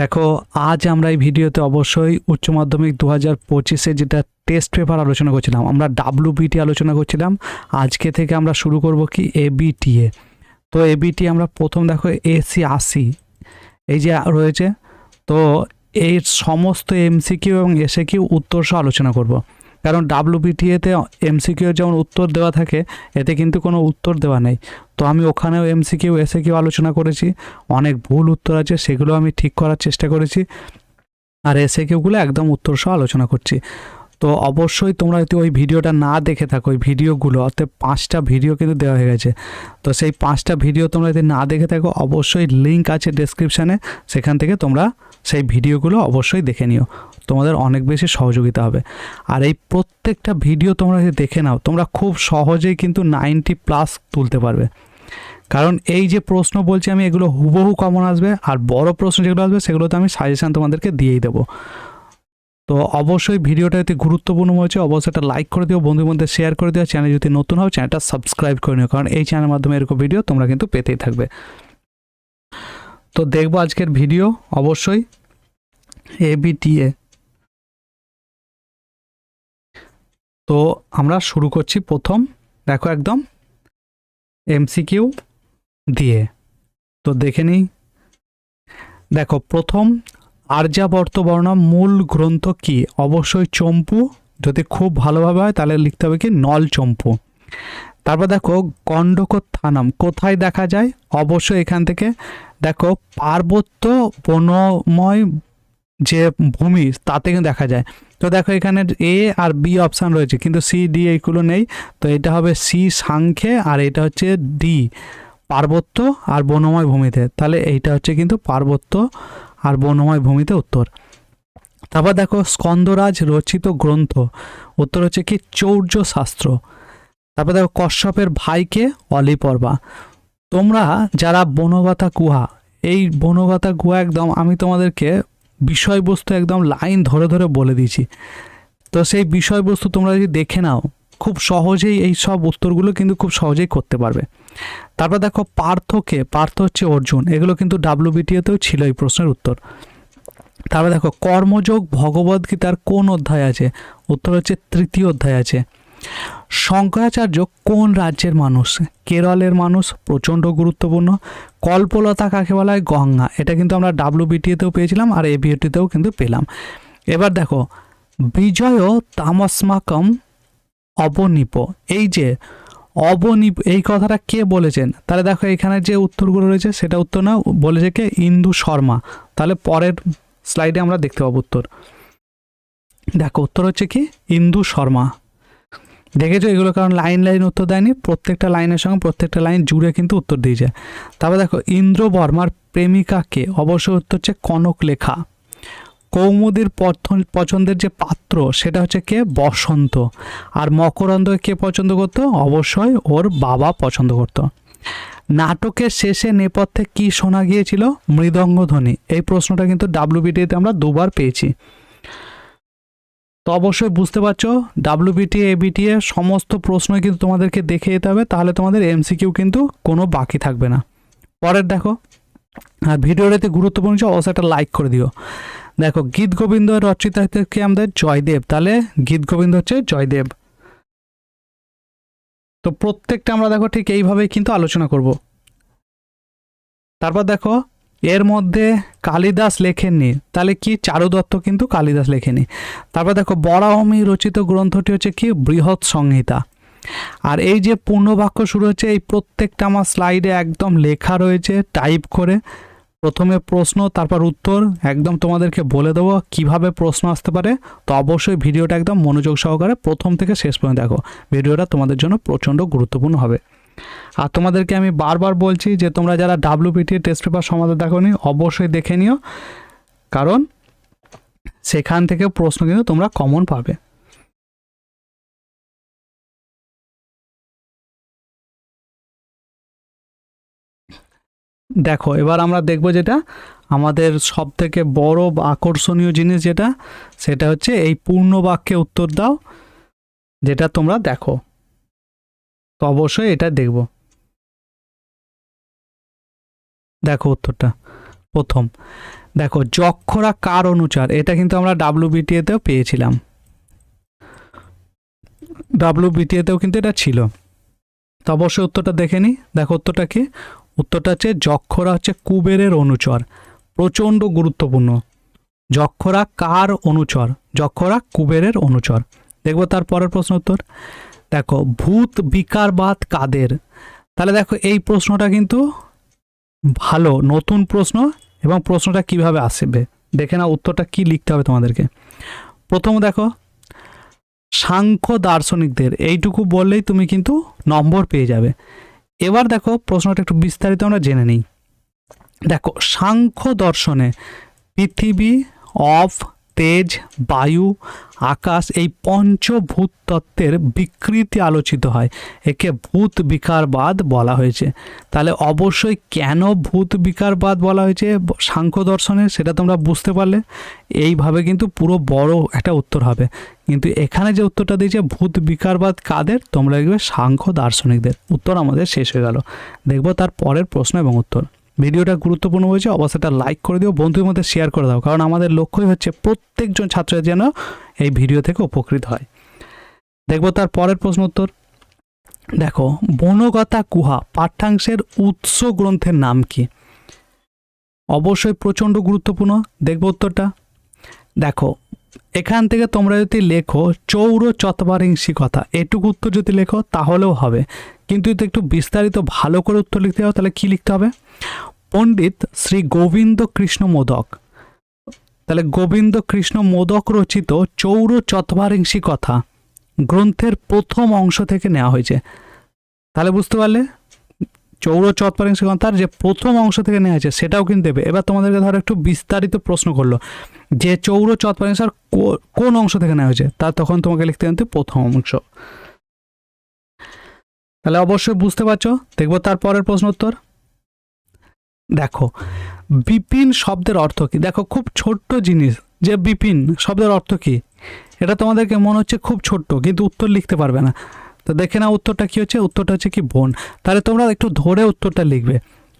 দেখো, আজ আমরা এই ভিডিওতে অবশ্যই উচ্চ মাধ্যমিক দু হাজার পঁচিশে যেটা টেস্ট পেপার আলোচনা করছিলাম, আমরা ডাব্লুবিটি আলোচনা করছিলাম, আজকে থেকে আমরা শুরু করব কি এবিটিএ তো এবিটি আমরা প্রথম দেখো এসি আশি এই যে রয়েছে, তো এর সমস্ত এমসিকিউ এবং এসে কিউ উত্তর সহ আলোচনা করব। কারণ ডাব্লুবিটিএতে এমসিকিউ যেমন উত্তর দেওয়া থাকে, এতে কিন্তু কোনো উত্তর দেওয়া নেই। তো আমি ওখানেও এমসিকিউ এসে কিউ আলোচনা করেছি, অনেক ভুল উত্তর আছে, সেগুলো আমি ঠিক করার চেষ্টা করেছি, আর এসে কিউগুলো একদম উত্তর সহ আলোচনা করছি। তো অবশ্যই তোমরা যদি ওই ভিডিওটা না দেখে থাকো, ওই ভিডিওগুলো অর্থাৎ পাঁচটা ভিডিও কিন্তু দেওয়া হয়ে গেছে। তো সেই পাঁচটা ভিডিও তোমরা যদি না দেখে থাকো, অবশ্যই লিঙ্ক আছে ডেসক্রিপশানে সেখান থেকে তোমরা সেই ভিডিওগুলো অবশ্যই দেখে নিও। তোমাদের অনেক বেশি সহযোগিতা হবে। আর এই প্রত্যেকটা ভিডিও তোমরা যদি দেখে নাও, তোমরা খুব সহজেই কিন্তু নাইনটি প্লাস তুলতে পারবে। কারণ এই যে প্রশ্ন বলছি আমি, এগুলো হুবহু কমন আসবে, আর বড় প্রশ্ন যেগুলো আসবে, সেগুলোতে আমি সাজেশান তোমাদেরকে দিয়েই দেবো। তো অবশ্যই ভিডিওটা যদি গুরুত্বপূর্ণ হয়েছে অবশ্যই একটা লাইক করে দিও বন্ধুর মধ্যে শেয়ার করে দিও চ্যানেল যদি নতুন হও চ্যানেলটা সাবস্ক্রাইব করে নিও, কারণ এই চ্যানেলের মাধ্যমে এরকম ভিডিও তোমরা কিন্তু পেতেই থাকবে। তো দেখব আজকের ভিডিও অবশ্যই এবিটিএ তো আমরা শুরু করছি প্রথম, দেখো একদম এমসিকিউ দিয়ে। তো দেখে নিই। দেখো, প্রথম আর্যাবর্ত বর্ণম মূল গ্রন্থ কি? অবশ্যই চম্পু। যদি খুব ভালোভাবে হয়, তাহলে লিখতে হবে কি? নল চম্পু। তারপর দেখো, গণ্ডকোত্থানম, কোথায় দেখা যায়? অবশ্যই এখান থেকে। দেখো, পার্বত্য বনময় যে ভূমি, তাতে দেখা যায়। তো দেখো এখানে এ আর বি অপশান রয়েছে, কিন্তু সি ডি এইগুলো নেই। তো এটা হবে সি সাংখ্যে, আর এটা হচ্ছে ডি পার্বত্য আর বনময় ভূমিতে। তাহলে এইটা হচ্ছে কিন্তু পার্বত্য আর বনময় ভূমিতে উত্তর। তারপর দেখো স্কন্দরাজ রচিত গ্রন্থ, উত্তর হচ্ছে কি চৌর্য শাস্ত্র তারপর দেখো কশ্যপের ভাইকে অলিপর্বা। তোমরা যারা বনগাতা গুহা, এই বনগাতা গুহা একদম আমি তোমাদেরকে বিষয়বস্তু একদম লাইন ধরে ধরে বলে দিয়েছি। তো সেই বিষয়বস্তু তোমরা যদি দেখে নাও, খুব সহজেই এই সব উত্তরগুলো কিন্তু খুব সহজেই করতে পারবে। তারপর দেখো পার্থকে পার্থ হচ্ছে অর্জুন, এগুলো কিন্তু ডাব্লিউবিটিএতেও ছিল এই প্রশ্নের উত্তর। তারপর দেখো কর্মযোগ ভগবদ্গীতার কোন অধ্যায় আছে? উত্তর হচ্ছে তৃতীয় অধ্যায় আছে। শঙ্করাচার্য কোন রাজ্যের মানুষ? কেরলের মানুষ, প্রচণ্ড গুরুত্বপূর্ণ। কল্পলতা কাকে বলা হয়? গঙ্গা। এটা কিন্তু আমরা ডাব্লিউবিটিএতেও পেয়েছিলাম, আর এবিওটিতেও কিন্তু পেলাম। এবার দেখো বিজয় তামস্মাকম অবনিপ। এই যে অবনিপ, এই কথাটা কে বলেছেন? তাহলে দেখো, এখানে যে উত্তরগুলো রয়েছে, সেটা উত্তর না, বলেছে কে? ইন্দু শর্মা। তাহলে পরের স্লাইডে আমরা দেখতে পাবো উত্তর। দেখো, উত্তর হচ্ছে কি? ইন্দু শর্মা। দেখেছ এগুলো? কারণ লাইন লাইন উত্তর দেয়নি, প্রত্যেকটা লাইনের সঙ্গে প্রত্যেকটা লাইন জুড়ে কিন্তু উত্তর দিয়ে যায়। তারপর দেখো ইন্দ্র বর্মার প্রেমিকাকে অবশ্যই উত্তর হচ্ছে কনক লেখা কৌমুদির পছন্দের যে পাত্র, সেটা হচ্ছে কে? বসন্ত। আর মকরন্দ কে পছন্দ করতো? অবশ্যই ওর বাবা পছন্দ করতো। নাটকের শেষে নেপথ্যে কি শোনা গিয়েছিল? মৃদঙ্গ ধ্বনি এই প্রশ্নটা কিন্তু ডাব্লিউবিটিতে আমরা দুবার পেয়েছি। তো অবশ্যই বুঝতে পারছ ডাব্লিউবিটি এবিটি এর সমস্ত প্রশ্নই কিন্তু তোমাদেরকে দেখে যেতে হবে, তাহলে তোমাদের এমসিকিউ কিন্তু কোনো বাকি থাকবে না। পরের দেখো, আর ভিডিওটাতে গুরুত্বপূর্ণ হচ্ছে অবশ্যই একটা লাইক করে দিও। দেখো, গীত গোবিন্দ রচিত কি আমাদের জয়দেব, তাহলে গীত গোবিন্দ হচ্ছে জয়দেব। তো প্রত্যেকটা আমরা দেখো ঠিক এইভাবেই কিন্তু আলোচনা করব। তারপর দেখো এর মধ্যে কালিদাস লেখেননি। তাহলে কি চারু দত্ত কিন্তু কালিদাস লেখেনি? তারপর দেখো, বরাহমি রচিত গ্রন্থটি হচ্ছে কি? বৃহৎ সংহিতা। আর এই যে পূর্ণবাক্য শুরু হচ্ছে, এই প্রত্যেকটা আমার স্লাইডে একদম লেখা রয়েছে টাইপ করে। প্রথমে প্রশ্ন, তারপর উত্তর, একদম তোমাদেরকে বলে দেবো কীভাবে প্রশ্ন আসতে পারে। তো অবশ্যই ভিডিওটা একদম মনোযোগ সহকারে প্রথম থেকে শেষ পর্যন্ত দেখো। ভিডিওটা তোমাদের জন্য প্রচণ্ড গুরুত্বপূর্ণ হবে। আর তোমাদেরকে আমি বারবার বলছি যে তোমরা যারা ডাব্লিউপিটি টেস্ট পেপার সমাধান দেখোনি, অবশ্যই দেখে নিও। কারণ সেখান থেকে প্রশ্ন কিন্তু তোমরা কমন পাবে। দেখো, এবার আমরা দেখব যেটা, আমাদের সব থেকে বড় আকর্ষণীয় জিনিস যেটা, সেটা হচ্ছে এই পূর্ণ বাক্যে উত্তর দাও, যেটা তোমরা দেখো। অবশ্যই এটা দেখব। দেখো উত্তরটা। প্রথম, দেখো যক্ষরা কার অনুচার? এটা কিন্তু আমরা ডাব্লিউবিটিএতেও পেয়েছিলাম। ডাব্লিউবিটিএতেও কিন্তু এটা ছিল। তো অবশ্যই উত্তরটা দেখে নিই দেখো উত্তরটা কি? উত্তরটা হচ্ছে যক্ষরা হচ্ছে কুবেরের অনুচর। প্রচণ্ড গুরুত্বপূর্ণ। যক্ষরা কার অনুচর? যক্ষরা কুবেরের অনুচর। দেখব তার পরের প্রশ্ন উত্তর। দেখো, ভূত বিকারবাদ কাদের? তাহলে দেখো, এই প্রশ্নটা কিন্তু ভালো, নতুন প্রশ্ন এবং প্রশ্নটা কীভাবে আসবে? দেখে না উত্তরটা কি লিখতে হবে তোমাদেরকে। প্রথম দেখো, সাংখ্য দার্শনিকদের, এইটুকু বললেই তুমি কিন্তু নম্বর পেয়ে যাবে। এবার দেখো, প্রশ্নটা একটু বিস্তারিত আমরা জেনে নিই। দেখো, সাংখ্য দর্শনে পৃথিবী অফ তেজ, বায়ু, আকাশ এই পঞ্চভূত তত্ত্বের বিকৃতি আলোচিত হয়। একে ভূত বিকারবাদ বলা হয়েছে। তাহলে অবশ্যই কেন ভূত বিকারবাদ বলা হয়েছে সাংখ্য দর্শনে? সেটা তোমরা বুঝতে পারলে। এইভাবে কিন্তু পুরো বড় একটা উত্তর হবে। কিন্তু এখানে যে উত্তরটা দিয়েছে ভূত বিকারবাদ কাদের? তোমরা দেখবে সাংখ্য দার্শনিকদের। উত্তর আমাদের শেষ হয়ে গেল। দেখব তার পরের প্রশ্ন এবং উত্তর। ভিডিওটা গুরুত্বপূর্ণ হয়েছে, অবশ্যই এটা লাইক করে দিও, বন্ধুদের মধ্যে শেয়ার করে দাও, কারণ আমাদের লক্ষ্যই হচ্ছে প্রত্যেকজন ছাত্র যেন এই ভিডিও থেকে উপকৃত হয়। দেখব তার পরের প্রশ্ন উত্তর। দেখো, বনগতা কুহা পাঠ্যাংশের উৎস গ্রন্থের নাম কি? অবশ্যই প্রচণ্ড গুরুত্বপূর্ণ, দেখব উত্তরটা। দেখো এখান থেকে তোমরা যদি লেখো চৌর চতবারিংশি কথা, এটুকু উত্তর যদি লেখো তাহলেও হবে। কিন্তু যদি একটু বিস্তারিত ভালো করে উত্তর লিখতে হবে তাহলে কি লিখতে হবে? পণ্ডিত শ্রী গোবিন্দ কৃষ্ণ মোদক। তাহলে গোবিন্দ কৃষ্ণ মোদক রচিত চৌর চতবারিংশি কথা গ্রন্থের প্রথম অংশ থেকে নেওয়া হয়েছে। তাহলে বুঝতে পারলে? চৌর চতবারিংশি কথার যে প্রথম অংশ থেকে নেওয়া হয়েছে, সেটাও কিন্তু দেবে। এবার তোমাদেরকে ধরো একটু বিস্তারিত প্রশ্ন করল। যে চৌর চতবারিংশার কোন অংশ থেকে নেওয়া হয়েছে, তা তখন তোমাকে লিখতে কিন্তু প্রথম অংশ। তাহলে অবশ্যই বুঝতে পারছ? দেখব তার পরের প্রশ্ন উত্তর। দেখো, বিপিন শব্দের অর্থ কি? দেখো, খুব ছোট্ট জিনিস। যে বিপিন শব্দের অর্থ কি? এটা তোমাদেরকে মনে হচ্ছে খুব ছোট্ট, কিন্তু উত্তর লিখতে পারবে না। তো দেখে না উত্তরটা কি হচ্ছে? উত্তরটা হচ্ছে কি বোন। তাহলে তোমরা একটু ধরে উত্তরটা লিখবে।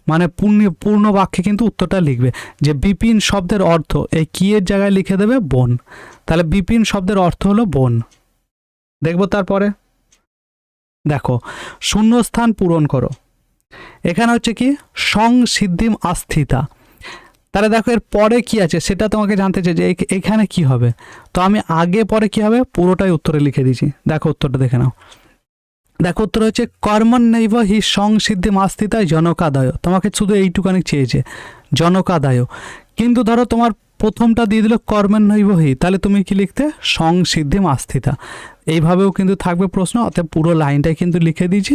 মানে পূর্ণ পূর্ণ বাক্যে কিন্তু উত্তরটা লিখবে যে বিপিন শব্দের অর্থ, এই কি এর জায়গায় লিখে দেবে? বোন। তাহলে বিপিন শব্দের অর্থ হলো বোন। দেখব তারপরে। দেখো, শূন্যস্থান পূরণ করো। এখানে হচ্ছে কি? সংসিদ্ধিম আস্থিতা। তাহলে দেখো এর পরে কি আছে? সেটা তোমাকে জানতে চাই যে এখ- এখানে কি হবে? তো আমি আগে পরে কি হবে? পুরোটাই উত্তরে লিখে দিয়েছি। দেখো উত্তরটা দেখে নাও। দেখো উত্তর হচ্ছে কর্মণ্যৈব হি সংসিদ্ধিম আস্থিতায় জনকাদায়। তোমাকে শুধু এইটুকানি চেয়েছে, জনকাদায়। কিন্তু ধরো তোমার প্রথমটা দিয়ে দিল কর্মেন্নৈব হি, তাহলে তুমি কি লিখতে? সংসিদ্ধিম আস্থিতা এইভাবেও কিন্তু থাকবে প্রশ্ন অর্থাৎ পুরো লাইনটাই কিন্তু লিখে দিয়েছি।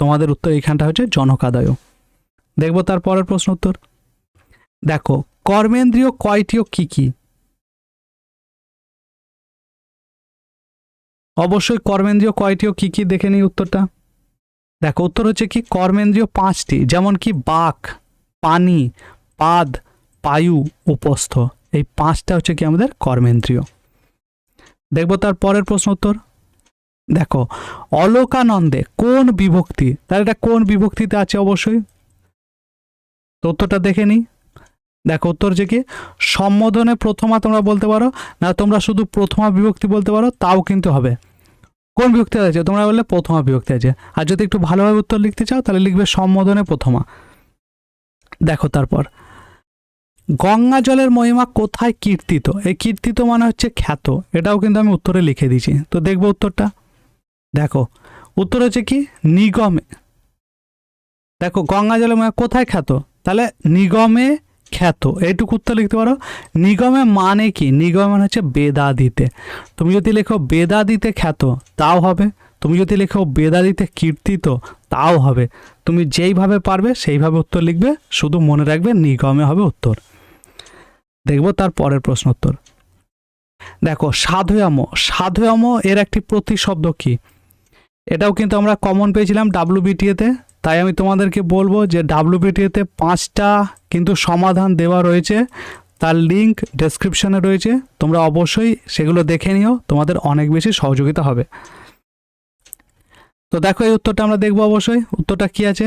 তোমাদের উত্তর এখানটা হচ্ছে জনকাদায়। দেখব তার পরের প্রশ্ন উত্তর। দেখো, কর্মেন্দ্রিয় কয়টিও কি কি? অবশ্যই কর্মেন্দ্রিয় কয়টিও কি কি দেখে নিই উত্তরটা? দেখো, উত্তর হচ্ছে কি কর্মেন্দ্রীয় পাঁচটি, যেমন কি বাক পানি, পাদ, পায়ু, উপস্থ। এই পাঁচটা হচ্ছে কি আমাদের কর্মেন্দ্রীয়। দেখব তার পরের প্রশ্ন উত্তর। দেখো, অলোকানন্দে কোন বিভক্তি তাহলে এটা কোন বিভক্তিতে আছে অবশ্যই? তো উত্তরটা দেখে নিই। দেখো, উত্তর যে কি, সম্বোধনে প্রথমা তোমরা বলতে পারো, না তোমরা শুধু প্রথমা বিভক্তি বলতে পারো, তাও কিন্তু হবে। কোন বিভক্তি আছে? তোমরা বললে প্রথমা বিভক্তি আছে। আর যদি একটু ভালোভাবে উত্তর লিখতে চাও, তাহলে লিখবে সম্বোধনে প্রথমা। দেখো তারপর। গঙ্গা জলের মহিমা কোথায় কীর্তিত? এই কীর্তিত মানে হচ্ছে খ্যাত। এটাও কিন্তু আমি উত্তরে লিখে দিয়েছি। তো দেখব উত্তরটা। দেখো। উত্তর হচ্ছে কি? নিগমে। দেখো, গঙ্গা জলের মহিমা কোথায় খ্যাত? তাহলে নিগমে খ্যাত। এইটুকু উত্তর লিখতে পারো? নিগমে মানে কি? নিগমে মানে হচ্ছে বেদাদিতে। তুমি যদি লেখো বেদাদিতে খ্যাত, তাও হবে। তুমি যদি লেখো বেদাদিতে কীর্তিত, তাও হবে। তুমি যেইভাবে পারবে, সেইভাবে উত্তর লিখবে। শুধু মনে রাখবে নিগমে হবে উত্তর। দেখব তার পরের প্রশ্ন উত্তর। দেখো, সাধুয়াম। সাধুয়াম এর একটি প্রতিশব্দ কি? এটাও কিন্তু আমরা কমন পেয়েছিলাম ডাব্লিউবিটিএতে তাই আমি তোমাদেরকে বলব যে ডাব্লিউবিটিএতে পাঁচটা কিন্তু সমাধান দেওয়া রয়েছে। তার লিঙ্ক ডেসক্রিপশনে রয়েছে। তোমরা অবশ্যই সেগুলো দেখে নিও, তোমাদের অনেক বেশি সহযোগিতা হবে। তো দেখো এই উত্তরটা আমরা দেখব অবশ্যই। উত্তরটা কি আছে?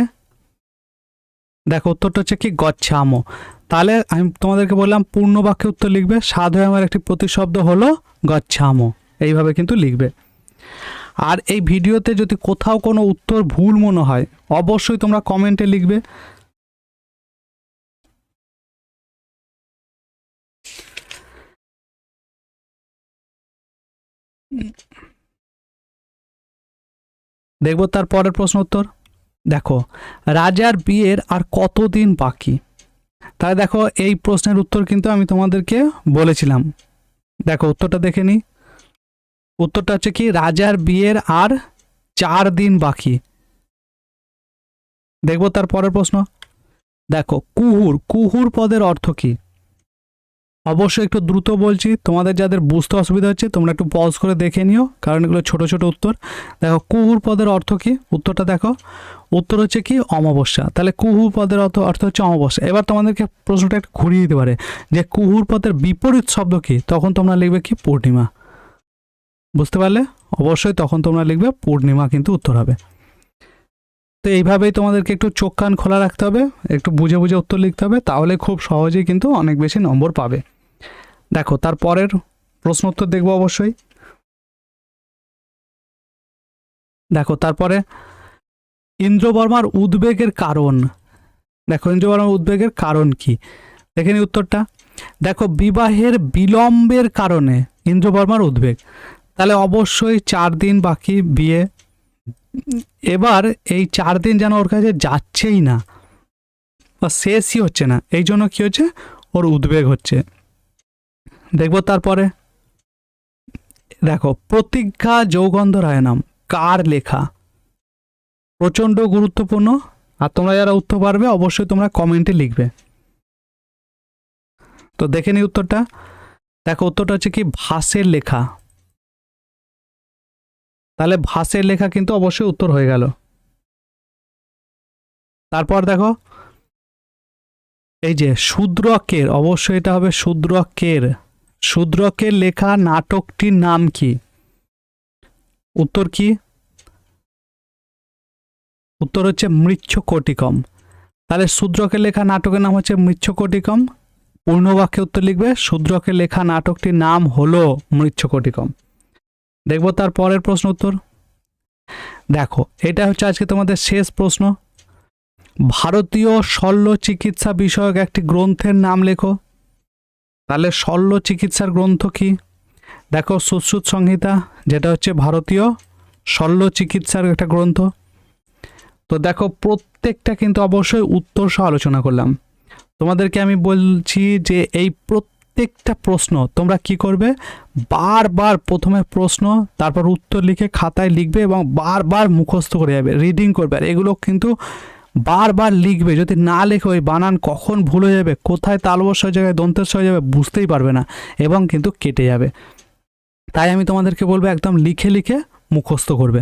দেখো, উত্তরটা হচ্ছে কি, গচ্ছামো। তাহলে আমি তোমাদেরকে বললাম পূর্ণ বাক্যে উত্তর লিখবে। সাধ আমার একটি প্রতিশব্দ হলো গচ্ছামো। এইভাবে কিন্তু লিখবে। আর এই ভিডিওতে যদি কোথাও কোনো উত্তর ভুল মনে হয়, অবশ্যই তোমরা কমেন্টে লিখবে। দেখব তার পরের প্রশ্ন উত্তর। দেখো, রাজার বিয়ের আর কতদিন বাকি? তাহলে দেখো, এই প্রশ্নের উত্তর কিন্তু আমি তোমাদেরকে বলেছিলাম। দেখো, উত্তরটা দেখে নিই। উত্তরটা হচ্ছে কি, রাজার বিয়ের আর চার দিন বাকি। দেখব তার পরের প্রশ্ন। দেখো, কুহুর কুহুর পদের অর্থ কি? অবশ্যই একটু দ্রুত বলছি, তোমাদের যাদের বুঝতে অসুবিধা হচ্ছে, তোমরা একটু পজ করে দেখে নিও, কারণ এগুলো ছোট ছোট উত্তর। দেখো, কুহুর পদের অর্থ কি? উত্তরটা দেখো। উত্তর হচ্ছে কি, অমাবস্যা। তাহলে কুহুর পদের অর্থ অর্থ হচ্ছে অমাবস্যা। এবার তোমাদেরকে প্রশ্নটা একটু ঘুরিয়ে দিতে পারে, যে কুহুর পদের বিপরীত শব্দ কি? তখন তোমরা লিখবে কি, পূর্ণিমা। বুঝতে পারলে? অবশ্যই তখন তোমরা লিখবে, পূর্ণিমা কিন্তু উত্তর হবে। তো এইভাবেই তোমাদেরকে একটু চোখ কান খোলা রাখতে হবে, একটু বুঝে বুঝে উত্তর লিখতে হবে, তাহলে খুব সহজেই কিন্তু অনেক বেশি নম্বর পাবে। দেখো, তার পরের প্রশ্ন উত্তর দেখব অবশ্যই। দেখো তারপরে ইন্দ্রবর্মার উদ্বেগের কারণ। দেখো, ইন্দ্রবর্মার উদ্বেগের কারণ কি? দেখে নি উত্তরটা। দেখো, বিবাহের বিলম্বের কারণে ইন্দ্রবর্মার উদ্বেগ। তাহলে অবশ্যই চার দিন বাকি বিয়ে। এবার এই চার দিন যেন ওর কাছে যাচ্ছেই না, বা শেষই হচ্ছে না, এই জন্য কী হচ্ছে? ওর উদ্বেগ হচ্ছে। দেখব তারপরে। দেখো, প্রতিজ্ঞা যৌগন্ধ রায়নাম, কার লেখা? প্রচণ্ড গুরুত্বপূর্ণ। আর তোমরা যারা উত্তর পারবে, অবশ্যই তোমরা কমেন্টে লিখবে। তো দেখে নি উত্তরটা। দেখো, উত্তরটা হচ্ছে কি, ভাসের লেখা। তাহলে ভাসের লেখা কিন্তু অবশ্যই উত্তর হয়ে গেল। তারপর দেখো, এই যে শূদ্রকের, অবশ্যই এটা হবে শূদ্রকের। শূদ্রকের লেখা নাটকটির নাম কি? উত্তর কি? উত্তর হচ্ছে মৃচ্ছকটিকম। তাহলে শূদ্রকের লেখা নাটকের নাম হচ্ছে মৃচ্ছকটিকম। পূর্ণবাক্যে উত্তর লিখবে, শূদ্রকের লেখা নাটকটির নাম হলো মৃচ্ছকটিকম। দেখব তার পরের প্রশ্ন উত্তর। দেখো, এটা হচ্ছে আজকে তোমাদের শেষ প্রশ্ন। ভারতীয় শল্য চিকিৎসা বিষয়ক একটি গ্রন্থের নাম লেখো। তাহলে শল্য চিকিৎসার গ্রন্থ কি? দেখো, সুশ্রুত সংহিতা, যেটা হচ্ছে ভারতীয় শল্য চিকিৎসার একটা গ্রন্থ। তো দেখো, প্রত্যেকটা কিন্তু অবশ্যই উত্তর সহ আলোচনা করলাম। তোমাদেরকে আমি বলছি যে এই প্রত্যেকটা প্রশ্ন তোমরা কি করবে? বারবার প্রথমে প্রশ্ন, তারপর উত্তর লিখে খাতায় লিখবে এবং বারবার মুখস্থ করে যাবে রিডিং করবে। আর এগুলো কিন্তু বারবার লিখবে। যদি না লেখে ওই বানান কখন ভুল হয়ে যাবে, কোথায় তালবস্য জায়গায় দন্তেস্ব হয়ে যাবে বুঝতেই পারবে না এবং কিন্তু কেটে যাবে। তাই আমি তোমাদেরকে বলব একদম লিখে লিখে মুখস্থ করবে।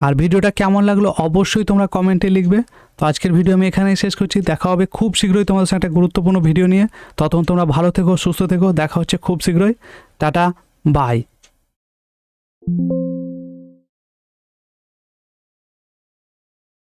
আর ভিডিওটা কেমন লাগল অবশ্যই তোমরা কমেন্টে লিখবে। তো আজকের ভিডিও আমি এখানেই শেষ করছি। দেখা হবে খুব শীঘ্রই তোমাদের সাথে একটা গুরুত্বপূর্ণ ভিডিও নিয়ে। ততক্ষণ তোমরা ভালো থেকো, সুস্থ থেকো। দেখা হচ্ছে খুব শীঘ্রই। Tata, bye.